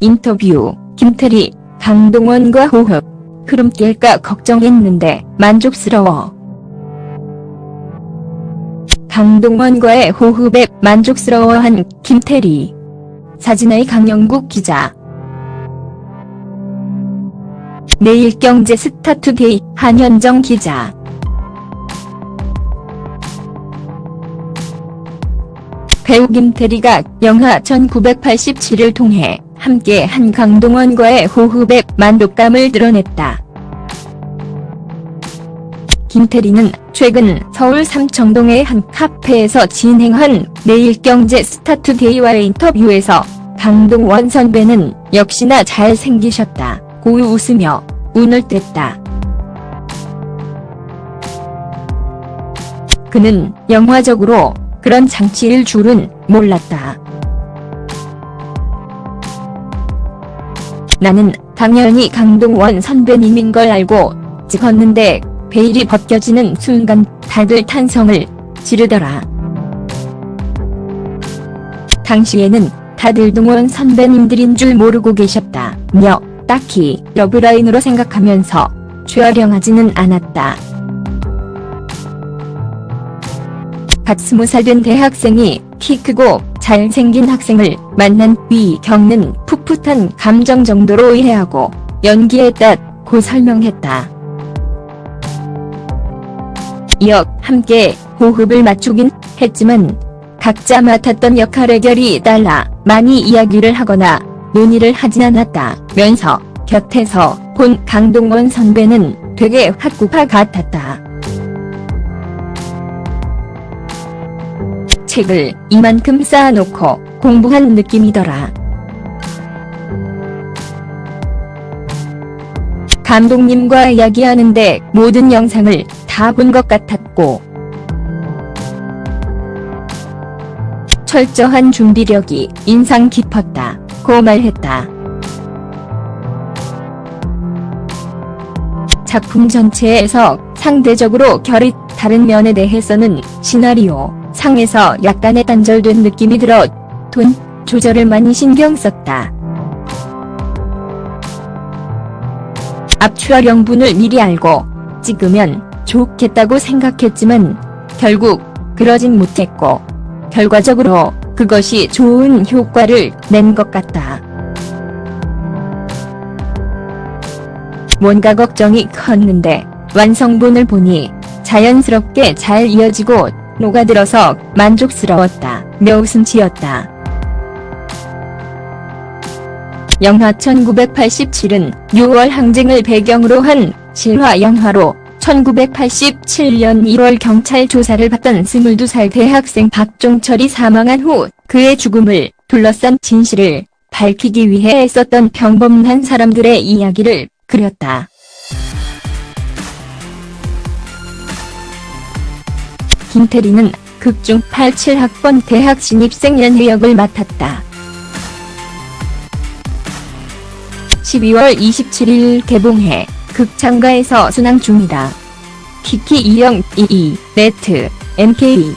인터뷰. 김태리 강동원과 호흡. 흐름 깰까 걱정했는데 만족스러워. 강동원과의 호흡에 만족스러워한 김태리. 사진의 강영국 기자. 내일경제 스타투데이 한현정 기자 배우 김태리가 영하 1987을 통해 함께 한 강동원과의 호흡에 만족감을 드러냈다. 김태리는 최근 서울 삼청동의 한 카페에서 진행한 내일경제 스타투데이와의 인터뷰에서 강동원 선배는 역시나 잘생기셨다. 고 웃으며 운을 뗐다. 그는 영화적으로 그런 장치일 줄은 몰랐다. 나는 당연히 강동원 선배님인 걸 알고 찍었는데 베일이 벗겨지는 순간 다들 탄성을 지르더라. 당시에는 다들 동원 선배님들인 줄 모르고 계셨다. 며 딱히 러브라인으로 생각하면서 쥐어령하지는 않았다. 갓 스무 살된 대학생이 키 크고 잘생긴 학생을 만난 뒤 겪는 풋풋한 감정 정도로 이해하고 연기했다고 설명했다. 이어 함께 호흡을 맞추긴 했지만 각자 맡았던 역할의 결이 달라 많이 이야기를 하거나 논의를 하진 않았다면서 곁에서 본 강동원 선배는 되게 학구파 같았다. 책을 이만큼 쌓아놓고 공부한 느낌이더라. 감독님과 이야기하는데 모든 영상을 다 본 것 같았고 철저한 준비력이 인상 깊었다. 고 말했다. 작품 전체에서 상대적으로 결이 다른 면에 대해서는 시나리오 상에서 약간의 단절된 느낌이 들어 돈 조절을 많이 신경 썼다. 앞추월영분을 미리 알고 찍으면 좋겠다고 생각했지만 결국 그러진 못했고 결과적으로 그것이 좋은 효과를 낸 것 같다. 뭔가 걱정이 컸는데 완성본을 보니 자연스럽게 잘 이어지고 녹아들어서 만족스러웠다. 며 웃음 지었다. 영화 1987은 6월 항쟁을 배경으로 한 실화 영화로 1987년 1월 경찰 조사를 받던 22살 대학생 박종철이 사망한 후 그의 죽음을 둘러싼 진실을 밝히기 위해 애썼던 평범한 사람들의 이야기를 그렸다. 김태리는 극중 87학번 대학 신입생 연희 역을 맡았다. 12월 27일 개봉해 극장가에서 순항 중이다. 키키 2022 네트 MK